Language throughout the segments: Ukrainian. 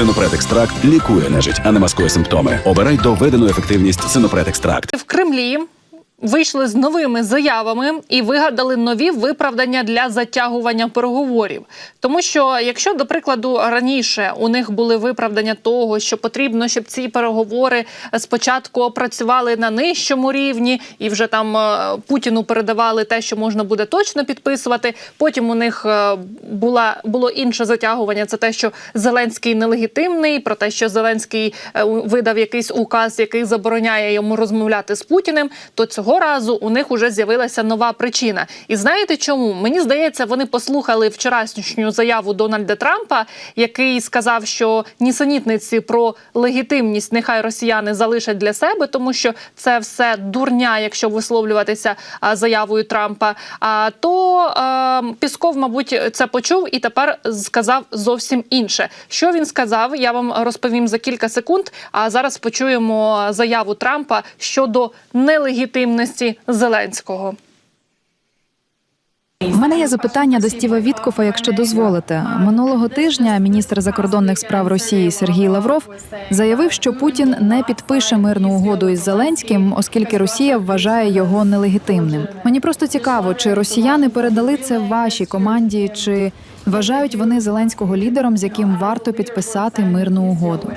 Синопред екстракт лікує нежить, а не маскує симптоми. Обирай доведену ефективність Синопред екстракт. в Кремлі. Вийшли з новими заявами і вигадали нові виправдання для затягування переговорів. Тому що, якщо до прикладу раніше у них були виправдання того, що потрібно, щоб ці переговори спочатку опрацювали на нижчому рівні, і вже там е, Путіну передавали те, що можна буде точно підписувати. Потім у них е, була було інше затягування. Це те, що Зеленський нелегітимний, про те, що Зеленський е, видав якийсь указ, який забороняє йому розмовляти з Путіним. То цього разу у них уже з'явилася нова причина. І знаєте чому? Мені здається, вони послухали вчорашню заяву Дональда Трампа, який сказав, що нісенітниці про легітимність нехай росіяни залишать для себе, тому що це все дурня, якщо висловлюватися заявою Трампа. А то а, Пісков, мабуть, це почув і тепер сказав зовсім інше. Що він сказав? Я вам розповім за кілька секунд. А зараз почуємо заяву Трампа щодо нелегітимності Зеленського. У мене є запитання до Стіва Віткофа, якщо дозволите. Минулого тижня міністр закордонних справ Росії Сергій Лавров заявив, що Путін не підпише мирну угоду із Зеленським, оскільки Росія вважає його нелегітимним. Мені просто цікаво, чи росіяни передали це вашій команді, чи вважають вони Зеленського лідером, з яким варто підписати мирну угоду.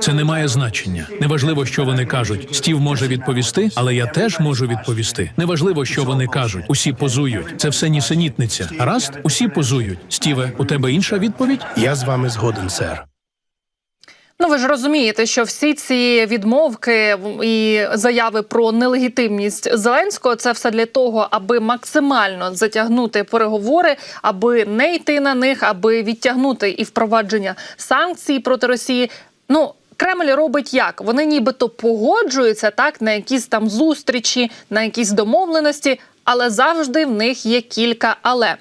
Це не має значення. Неважливо, що вони кажуть. Стів може відповісти, але я теж можу відповісти. Неважливо, що вони кажуть. Усі позують. Це все нісенітниця. Раст, Усі позують. Стіве, у тебе інша відповідь? Я з вами згоден, сер. Ну, ви ж розумієте, що всі ці відмовки і заяви про нелегітимність Зеленського це все для того, аби максимально затягнути переговори, аби не йти на них, аби відтягнути і впровадження санкцій проти Росії. Ну. Кремль робить як? Вони нібито погоджуються так на якісь там зустрічі, на якісь домовленості, але завжди в них є кілька але.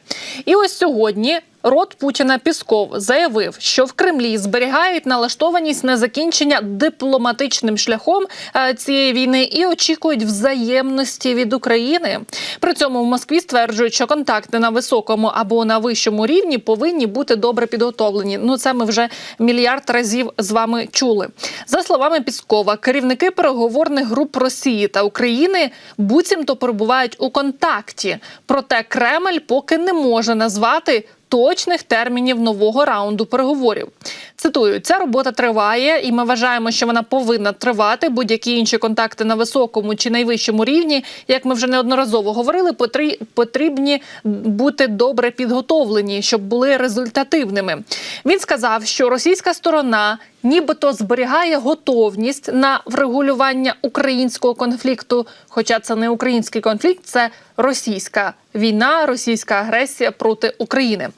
І ось сьогодні рот Путіна Пісков заявив, що в Кремлі зберігають налаштованість на закінчення дипломатичним шляхом е, цієї війни і очікують взаємності від України. При цьому в Москві стверджують, що контакти на високому або на вищому рівні повинні бути добре підготовлені. Ну це ми вже мільярд разів з вами чули. За словами Піскова, керівники переговорних груп Росії та України буцімто перебувають у контакті. Проте Кремль поки не може назвати. Точних термінів нового раунду переговорів цитую: ця робота триває, і ми вважаємо, що вона повинна тривати. Будь-які інші контакти на високому чи найвищому рівні, як ми вже неодноразово говорили, потрібні бути добре підготовлені, щоб були результативними. Він сказав, що російська сторона. Нібито зберігає готовність на врегулювання українського конфлікту, хоча це не український конфлікт, це російська війна, російська агресія проти України.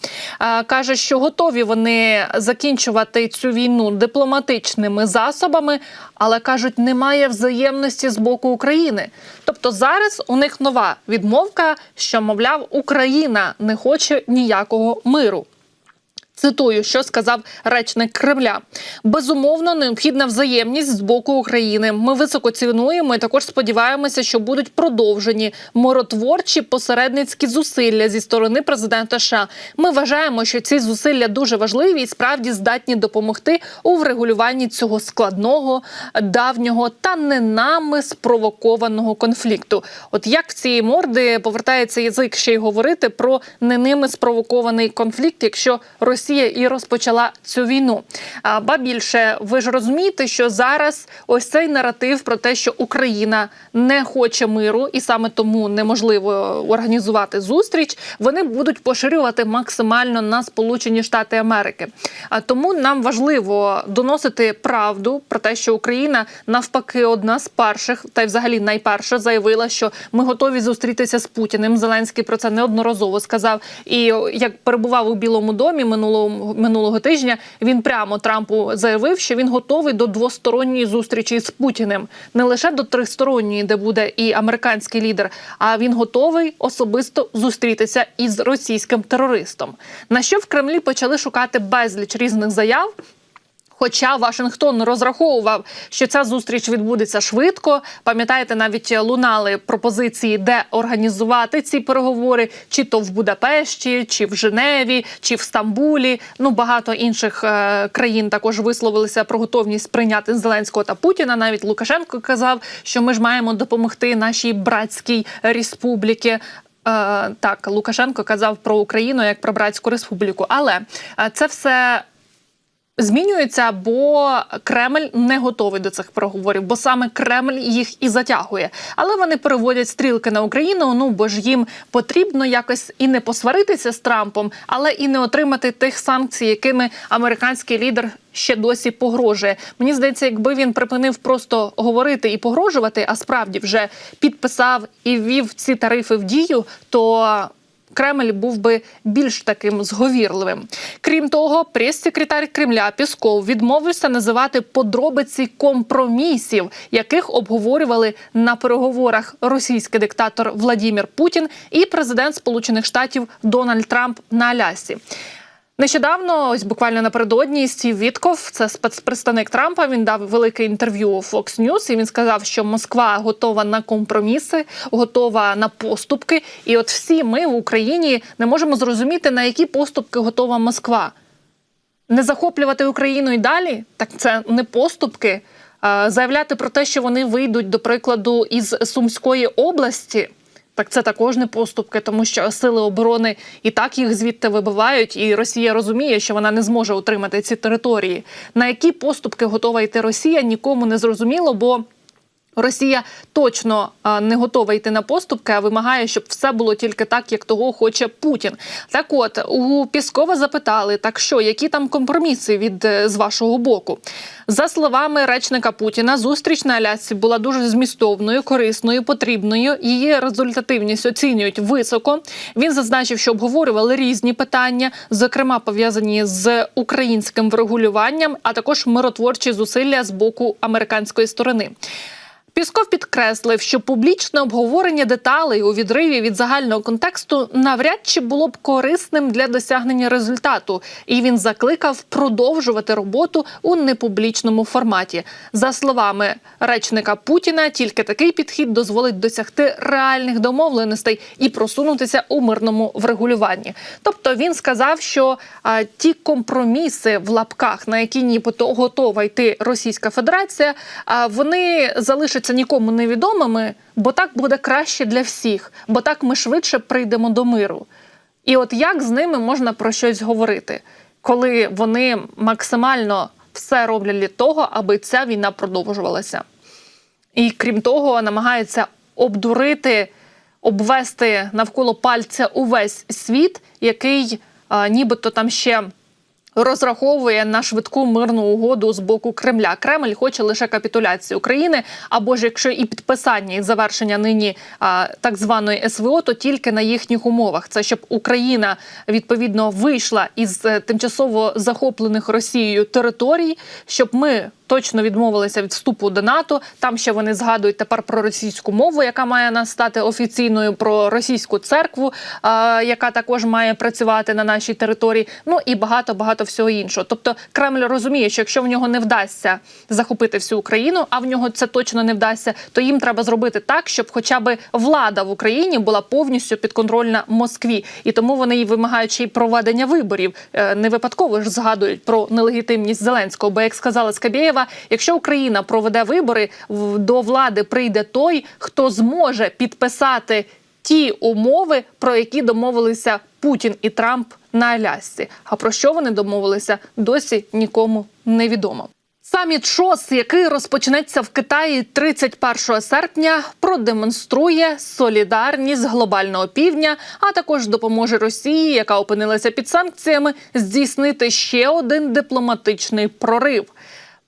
Каже, що готові вони закінчувати цю війну дипломатичними засобами, але кажуть, немає взаємності з боку України. Тобто зараз у них нова відмовка, що мовляв Україна не хоче ніякого миру. Цитую, що сказав речник Кремля. Безумовно, необхідна взаємність з боку України. Ми високо цінуємо і також сподіваємося, що будуть продовжені миротворчі посередницькі зусилля зі сторони президента США. Ми вважаємо, що ці зусилля дуже важливі і справді здатні допомогти у врегулюванні цього складного, давнього та не нами спровокованого конфлікту. От як в цієї морди повертається язик ще й говорити про не ними спровокований конфлікт, якщо Росія і розпочала цю війну. А ба більше, ви ж розумієте, що зараз ось цей наратив про те, що Україна не хоче миру, і саме тому неможливо організувати зустріч. Вони будуть поширювати максимально на Сполучені Штати Америки. А тому нам важливо доносити правду про те, що Україна навпаки одна з перших, та й взагалі найперша заявила, що ми готові зустрітися з Путіним. Зеленський про це неодноразово сказав. І як перебував у Білому домі минулого минулого тижня, він прямо Трампу заявив, що він готовий до двосторонньої зустрічі з Путіним, не лише до тристоронньої, де буде і американський лідер, а він готовий особисто зустрітися із російським терористом. На що в Кремлі почали шукати безліч різних заяв. Хоча Вашингтон розраховував, що ця зустріч відбудеться швидко. Пам'ятаєте, навіть лунали пропозиції, де організувати ці переговори, чи то в Будапешті, чи в Женеві, чи в Стамбулі. Ну багато інших е, країн також висловилися про готовність прийняти Зеленського та Путіна. Навіть Лукашенко казав, що ми ж маємо допомогти нашій братській республіці. Е, так, Лукашенко казав про Україну як про братську республіку, але е, це все змінюється, бо Кремль не готовий до цих переговорів, бо саме Кремль їх і затягує. Але вони переводять стрілки на Україну. Ну бо ж їм потрібно якось і не посваритися з Трампом, але і не отримати тих санкцій, якими американський лідер ще досі погрожує. Мені здається, якби він припинив просто говорити і погрожувати, а справді вже підписав і ввів ці тарифи в дію, то Кремль був би більш таким зговірливим. Крім того, прес-секретар Кремля Пісков відмовився називати подробиці компромісів, яких обговорювали на переговорах російський диктатор Владімір Путін і президент Сполучених Штатів Дональд Трамп на Алясі. Нещодавно, ось буквально напередодні, Стів Вітков, це спецпредставник Трампа. Він дав велике інтерв'ю Fox News, і він сказав, що Москва готова на компроміси, готова на поступки. І от всі ми в Україні не можемо зрозуміти, на які поступки готова Москва. Не захоплювати Україну і далі, так це не поступки. Заявляти про те, що вони вийдуть, до прикладу, із Сумської області. Так це також не поступки, тому що сили оборони і так їх звідти вибивають, і Росія розуміє, що вона не зможе утримати ці території. На які поступки готова йти Росія, нікому не зрозуміло, бо Росія точно не готова йти на поступки, а вимагає, щоб все було тільки так, як того хоче Путін. Так, от у Піскова запитали, так що які там компроміси від е, з вашого боку? За словами речника Путіна, зустріч на Алясці була дуже змістовною, корисною, потрібною. Її результативність оцінюють високо. Він зазначив, що обговорювали різні питання, зокрема пов'язані з українським врегулюванням, а також миротворчі зусилля з боку американської сторони. Пісков підкреслив, що публічне обговорення деталей у відриві від загального контексту навряд чи було б корисним для досягнення результату, і він закликав продовжувати роботу у непублічному форматі. За словами речника Путіна, тільки такий підхід дозволить досягти реальних домовленостей і просунутися у мирному врегулюванні. Тобто він сказав, що а, ті компроміси в лапках, на які нібито готова йти Російська Федерація, а, вони залишаться нікому невідомими, бо так буде краще для всіх, бо так ми швидше прийдемо до миру. І от як з ними можна про щось говорити, коли вони максимально все роблять для того, аби ця війна продовжувалася. І крім того, намагаються обдурити, обвести навколо пальця увесь світ, який а, нібито там ще розраховує на швидку мирну угоду з боку Кремля. Кремль хоче лише капітуляції України, або ж якщо і підписання і завершення нині а, так званої СВО, то тільки на їхніх умовах. Це щоб Україна відповідно вийшла із е, тимчасово захоплених Росією територій, щоб ми. Точно відмовилися від вступу до НАТО. Там ще вони згадують тепер про російську мову, яка має нас стати офіційною, про російську церкву, яка також має працювати на нашій території. Ну і багато багато всього іншого. Тобто Кремль розуміє, що якщо в нього не вдасться захопити всю Україну, а в нього це точно не вдасться, то їм треба зробити так, щоб хоча б влада в Україні була повністю підконтрольна Москві, і тому вони й вимагають ще й проведення виборів. Е, Не випадково ж згадують про нелегітимність Зеленського. Бо як сказала Скабєєва, якщо Україна проведе вибори, до влади прийде той, хто зможе підписати ті умови, про які домовилися Путін і Трамп на Алясці. А про що вони домовилися, досі нікому не відомо. Саміт ШОС, який розпочнеться в Китаї 31 серпня, продемонструє солідарність глобального півдня, а також допоможе Росії, яка опинилася під санкціями, здійснити ще один дипломатичний прорив.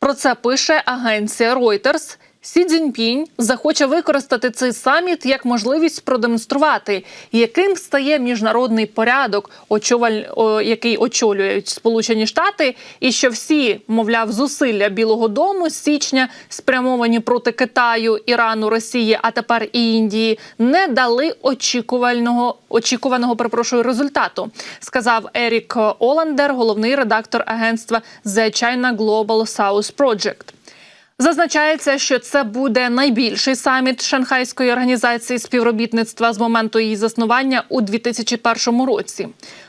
Про це пише агенція Reuters. Сі Цзіньпінь захоче використати цей саміт як можливість продемонструвати, яким стає міжнародний порядок, очолюваль, о, який очолюють Сполучені Штати, і що всі, мовляв, зусилля Білого Дому з січня спрямовані проти Китаю, Ірану, Росії, а тепер і Індії, не дали очікувального очікуваного перепрошую результату, сказав Ерік Оландер, головний редактор агентства The China Global South Project. Зазначається, що це буде найбільший саміт Шанхайської організації співробітництва з моменту її заснування у 2001 році.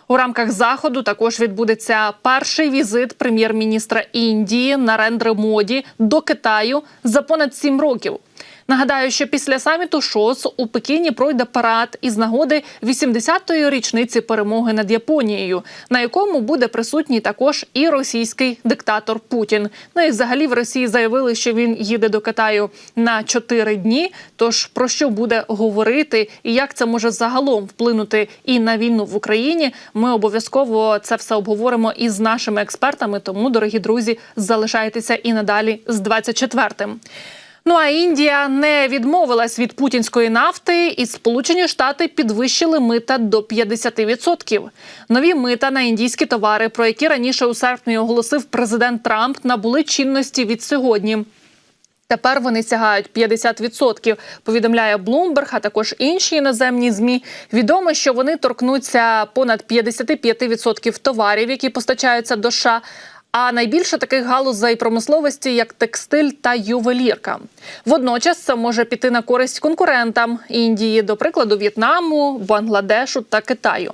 У рамках заходу також відбудеться перший візит прем'єр-міністра Індії Нарендри Моді до Китаю за понад сім років. Нагадаю, що після саміту ШОС у Пекіні пройде парад із нагоди 80-ї річниці перемоги над Японією, на якому буде присутній також і російський диктатор Путін. Ну і взагалі в Росії заявили, що він їде до Китаю на 4 дні. Тож про що буде говорити і як це може загалом вплинути і на війну в Україні? Ми обов'язково це все обговоримо із нашими експертами. Тому, дорогі друзі, залишайтеся і надалі з 24-м. Ну а Індія не відмовилась від путінської нафти, і Сполучені Штати підвищили мита до 50%. Нові мита на індійські товари, про які раніше у серпні оголосив президент Трамп, набули чинності від сьогодні. Тепер вони сягають 50%, повідомляє Bloomberg, а також інші іноземні змі. Відомо, що вони торкнуться понад 55% товарів, які постачаються до США. А найбільше таких галузей промисловості, як текстиль та ювелірка. Водночас це може піти на користь конкурентам Індії, до прикладу, В'єтнаму, Бангладешу та Китаю.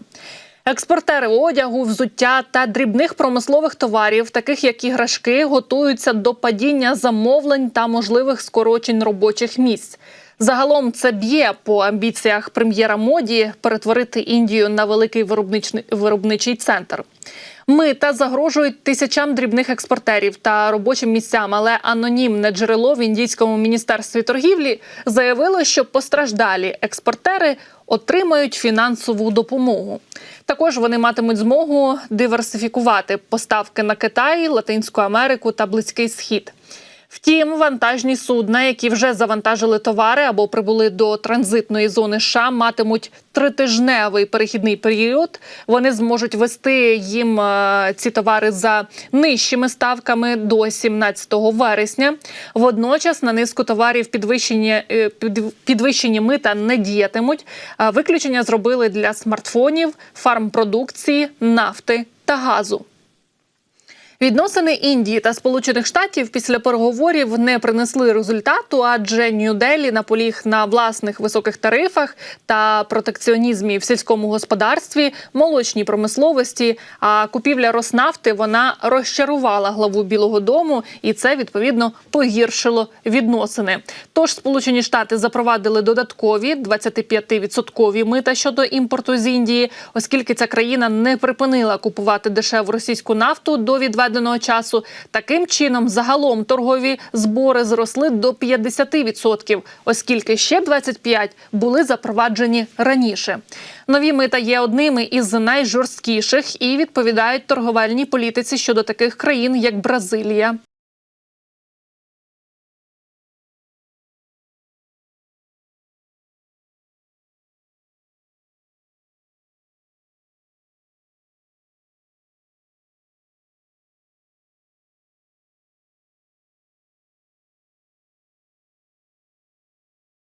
Експортери одягу, взуття та дрібних промислових товарів, таких як іграшки, готуються до падіння замовлень та можливих скорочень робочих місць. Загалом це б'є по амбіціях прем'єра моді перетворити Індію на великий виробничний виробничий центр. Мита загрожують тисячам дрібних експортерів та робочим місцям, але анонімне джерело в індійському міністерстві торгівлі заявило, що постраждалі експортери отримають фінансову допомогу. Також вони матимуть змогу диверсифікувати поставки на Китай, Латинську Америку та Близький Схід. Втім, вантажні судна, які вже завантажили товари або прибули до транзитної зони США, матимуть тритижневий перехідний період. Вони зможуть вести їм е, ці товари за нижчими ставками до 17 вересня. Водночас на низку товарів підвищені, е, під- підвищені мита не діятимуть. Виключення зробили для смартфонів, фармпродукції, нафти та газу. Відносини Індії та Сполучених Штатів після переговорів не принесли результату, адже Нью-Делі наполіг на власних високих тарифах та протекціонізмі в сільському господарстві, молочній промисловості. А купівля Роснафти вона розчарувала главу Білого Дому, і це відповідно погіршило відносини. Тож Сполучені Штати запровадили додаткові 25-відсоткові мита щодо імпорту з Індії, оскільки ця країна не припинила купувати дешеву російську нафту до відведеного часу. Таким чином, загалом торгові збори зросли до 50%, оскільки ще 25 були запроваджені раніше. Нові мита є одними із найжорсткіших і відповідають торговельній політиці щодо таких країн, як Бразилія